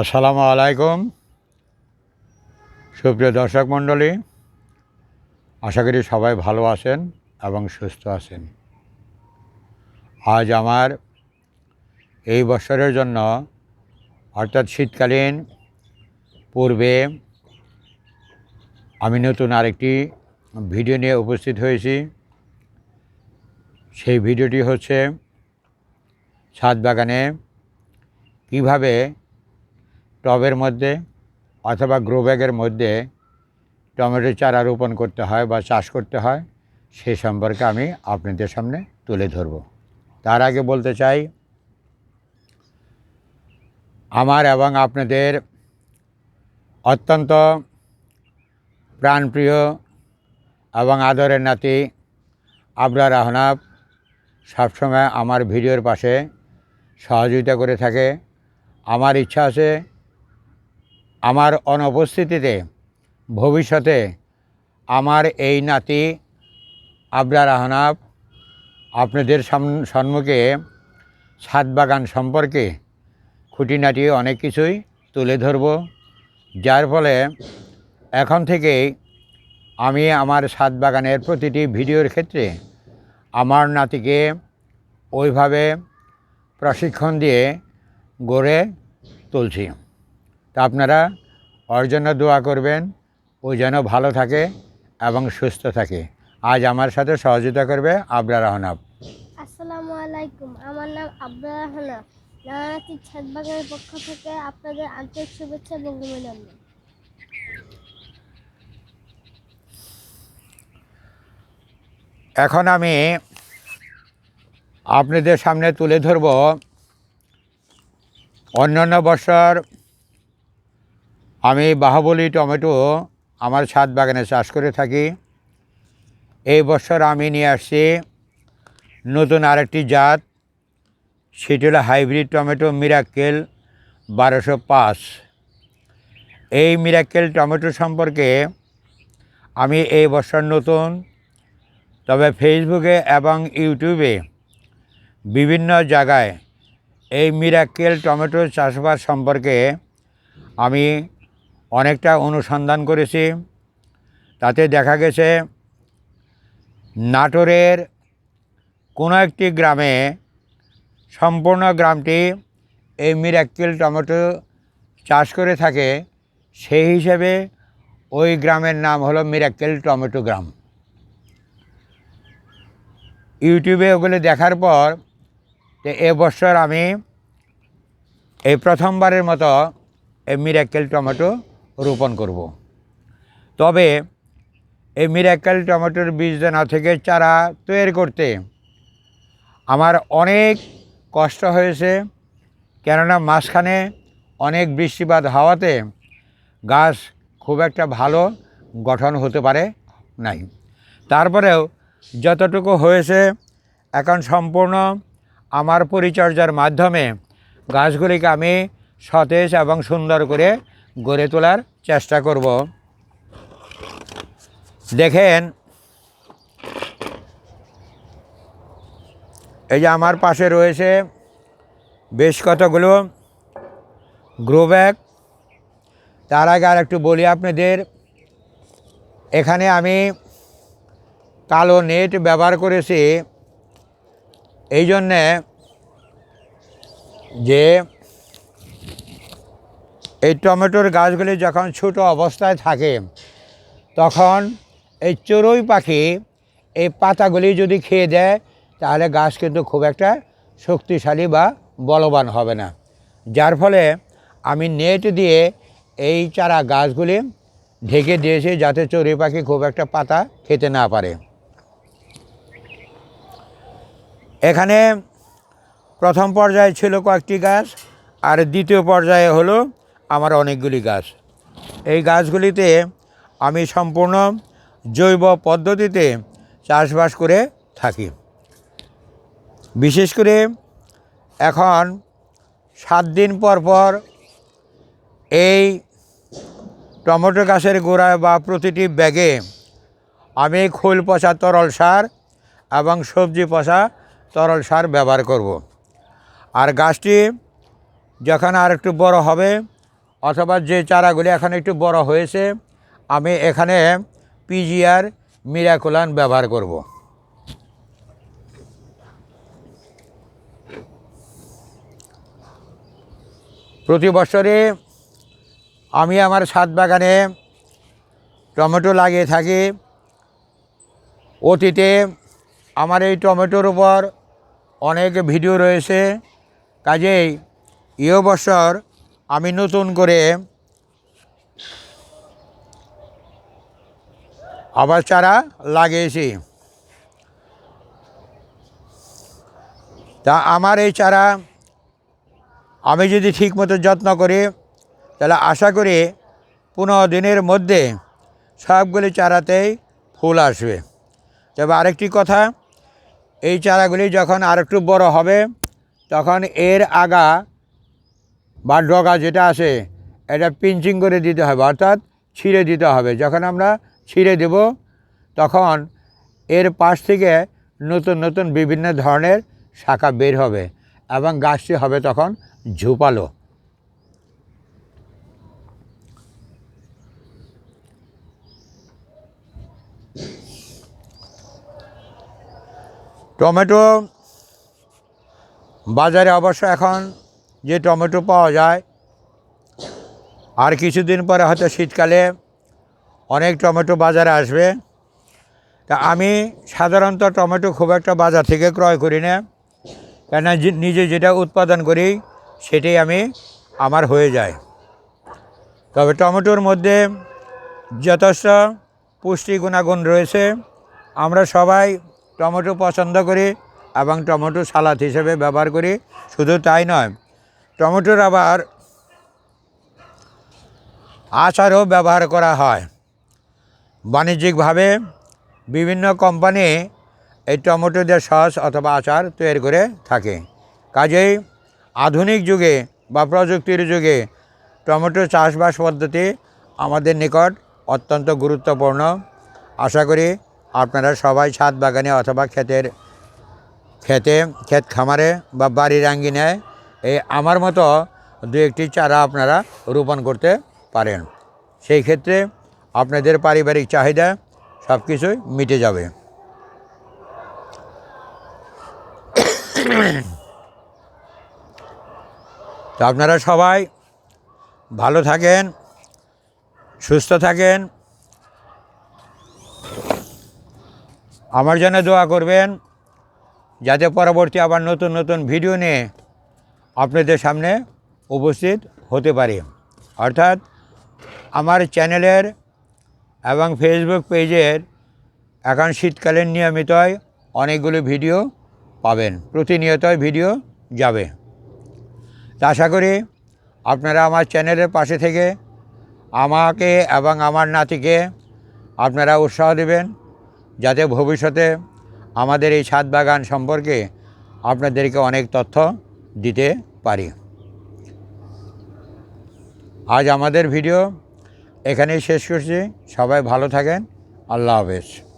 আসসালামু আলাইকুম। সুপ্রিয় দর্শক মণ্ডলী, আশা করি সবাই ভালো আছেন এবং সুস্থ আছেন। আজ আমার এই বছরের জন্য, অর্থাৎ শীতকালীন পূর্বে আমি নতুন আরেকটি ভিডিও নিয়ে উপস্থিত হয়েছি। সেই ভিডিওটি হচ্ছে ছাদ বাগানে কীভাবে টবের মধ্যে অথবা গ্রো ব্যাগের মধ্যে টমেটো চারা রোপণ করতে হয় বা চাষ করতে হয়, সে সম্পর্কে আমি আপনাদের সামনে তুলে ধরব। তার আগে বলতে চাই, আমার এবং আপনাদের অত্যন্ত প্রাণপ্রিয় এবং আদরের নাতি আবরার আহনাব সবসময় আমার ভিডিওর পাশে সহযোগিতা করে থাকে। আমার ইচ্ছা আছে আমার অনুপস্থিতিতে, ভবিষ্যতে আমার এই নাতি আবরার আহনাব আপনাদের সম্মুখে ছাদ বাগান সম্পর্কে খুঁটিনাটি অনেক কিছুই তুলে ধরব। যার ফলে এখন থেকেই আমি আমার ছাদ বাগানের প্রতিটি ভিডিওর ক্ষেত্রে আমার নাতিকে ওইভাবে প্রশিক্ষণ দিয়ে গড়ে তুলছি। তা আপনারা ওর জন্য দোয়া করবেন ও যেন ভালো থাকে এবং সুস্থ থাকে। আজ আমার সাথে সহযোগিতা করবে আবরার রহনাব আসসালামু আলাইকুম আমার নাম আব্দুল রাহনা নানানাথী ছাদ বাগানের পক্ষ থেকে আপনাদের আন্তরিক শুভেচ্ছা এবং অভিনন্দন। এখন আমি আপনাদের সামনে তুলে ধরব অন্যান্য বছর আমি বাহুবলী টমেটো আমার ছাদ বাগানে চাষ করে থাকি। এই বছর আমি নিয়ে আসছি নতুন আরেকটি জাত। সেটি হলো হাইব্রিড টমেটো মিরাক্কেল বারোশো পাঁচ। এই মিরাক্কেল টমেটো সম্পর্কে আমি এই বছর নতুন। তবে ফেসবুকে এবং ইউটিউবে বিভিন্ন জায়গায় এই মিরাক্কেল টমেটো চাষবাস সম্পর্কে আমি অনেকটা অনুসন্ধান করেছি। তাতে দেখা গেছে, নাটোরের কোনো একটি গ্রামে সম্পূর্ণ গ্রামটি এই মিরাক্কেল টমেটো চাষ করে থাকে। সেই হিসেবে ওই গ্রামের নাম হলো মিরাক্কেল টমেটো গ্রাম। ইউটিউবে ওগুলো দেখার পর এবছর আমি এই প্রথমবারের মতো এই মিরাক্কেল টমেটো রোপণ করব। তবে এই মিরাক্কেল টমেটোর বীজদানা থেকে চারা তৈরি করতে আমার অনেক কষ্ট হয়েছে, কেননা মাঝখানে অনেক বৃষ্টিপাত হওয়াতে গাছ খুব একটা ভালো গঠন হতে পারে নাই তারপরেও যতটুকু হয়েছে এখন সম্পূর্ণ আমার পরিচর্যার মাধ্যমে গাছগুলিকে আমি সতেজ এবং সুন্দর করে গড়ে তোলার চেষ্টা করব। দেখেন, এই যে আমার পাশে রয়েছে বেশ কতগুলো গ্রো ব্যাগ তার আগে আর একটু বলি আপনাদের, এখানে আমি কালো নেট ব্যবহার করেছি। এই জন্যে যে এই টমেটোর গাছগুলি যখন ছোট অবস্থায় থাকে, তখন এই চড়ুই পাখি এই পাতাগুলি যদি খেয়ে দেয়, তাহলে গাছ কিন্তু খুব একটা শক্তিশালী বা বলবান হবে না। যার ফলে আমি নেট দিয়ে এই চারা গাছগুলি ঢেকে দিয়েছি যাতে চড়ুই পাখি খুব একটা পাতা খেতে না পারে। এখানে প্রথম পর্যায়ে ছিল কয়েকটি গাছ, আর দ্বিতীয় পর্যায়ে হলো আমার অনেকগুলি গাছ এই গাছগুলিতে আমি সম্পূর্ণ জৈব পদ্ধতিতে চাষবাস করে থাকি বিশেষ করে এখন সাত দিন পর পর এই টমেটো গাছের গোড়ায় বা প্রতিটি ব্যাগে আমি খোল পচা তরল সার এবং সবজি পচা তরল সার ব্যবহার করব। আর গাছটি যখন আর একটু বড় হবে অথবা যে চারাগুলি এখন একটু বড় হয়েছে, আমি এখানে পিজিআর মিরাকুলান ব্যবহার করব। প্রতি বছরে আমি আমার ছাদ বাগানে টমেটো লাগিয়ে থাকি। অতীতে আমার এই টমেটোর উপর অনেক ভিডিও রয়েছে। কাজেই এ বছর আমি নতুন করে আবার চারা লাগিয়েছি। তা আমার এই চারা আমি যদি ঠিকমতো যত্ন করি, তাহলে আশা করি পনেরো দিনের মধ্যে সবগুলি চারাতেই ফুল আসবে। তবে আরেকটি কথা, এই চারাগুলি যখন আরেকটু বড় হবে, তখন এর আগা বা ডগা যেটা আছে এটা পিঞ্চিং করে দিতে হবে, অর্থাৎ ছিঁড়ে দিতে হবে। যখন আমরা ছিঁড়ে দেব, তখন এর পাশ থেকে নতুন নতুন বিভিন্ন ধরনের শাখা বের হবে এবং গাছটি হবে তখন ঝোপালো। টমেটো বাজারে অবশ্য এখন যে টমেটো পাওয়া যায়। আর কিছুদিন পরে হয়তো শীতকালে অনেক টমেটো বাজারে আসবে। তা আমি সাধারণত টমেটো খুব একটা বাজার থেকে ক্রয় করি না। কেন নিজে যেটা উৎপাদন করি, সেটাই আমি, আমার হয়ে যায়। তবে টমেটোর মধ্যে যথেষ্ট পুষ্টি গুণাগুণ রয়েছে। আমরা সবাই টমেটো পছন্দ করি এবং টমেটো সালাদ হিসেবে ব্যবহার করি। শুধু তাই নয় টমেটোর আবার আচারও ব্যবহার করা হয়। বাণিজ্যিকভাবে বিভিন্ন কোম্পানি এই টমেটো দিয়ে সস অথবা আচার তৈরি করে থাকে। কাজেই আধুনিক যুগে বা প্রযুক্তির যুগে টমেটো চাষবাস পদ্ধতি আমাদের নিকট অত্যন্ত গুরুত্বপূর্ণ। আশা করি আপনারা সবাই ছাদ বাগানে অথবা ক্ষেতের খেতে ক্ষেত খামারে বা বাড়ির আঙ্গিনায় এই আমার মতো দু একটি চারা আপনারা রোপণ করতে পারেন। সেই ক্ষেত্রে আপনাদের পারিবারিক চাহিদা সব কিছুই মিটে যাবে। তো আপনারা সবাই ভালো থাকেন, সুস্থ থাকেন। আমার জন্য দোয়া করবেন, যাতে পরবর্তী আবার নতুন নতুন ভিডিও নিয়ে আপনাদের সামনে উপস্থিত হতে পারি। অর্থাৎ আমার চ্যানেলের এবং ফেসবুক পেজের এখন শীতকালীন নিয়মিতই অনেকগুলো ভিডিও পাবেন, প্রতিনিয়তই ভিডিও যাবে। তা আশা করি আপনারা আমার চ্যানেলের পাশে থেকে আমাকে এবং আমার নাতিকে আপনারা উৎসাহ দেবেন, যাতে ভবিষ্যতে আমাদের এই ছাদ বাগান সম্পর্কে আপনাদেরকে অনেক তথ্য দিতে পারি। আজ আমাদের ভিডিও এখানেই শেষ করছি। সবাই ভালো থাকেন। আল্লাহ হাফেজ।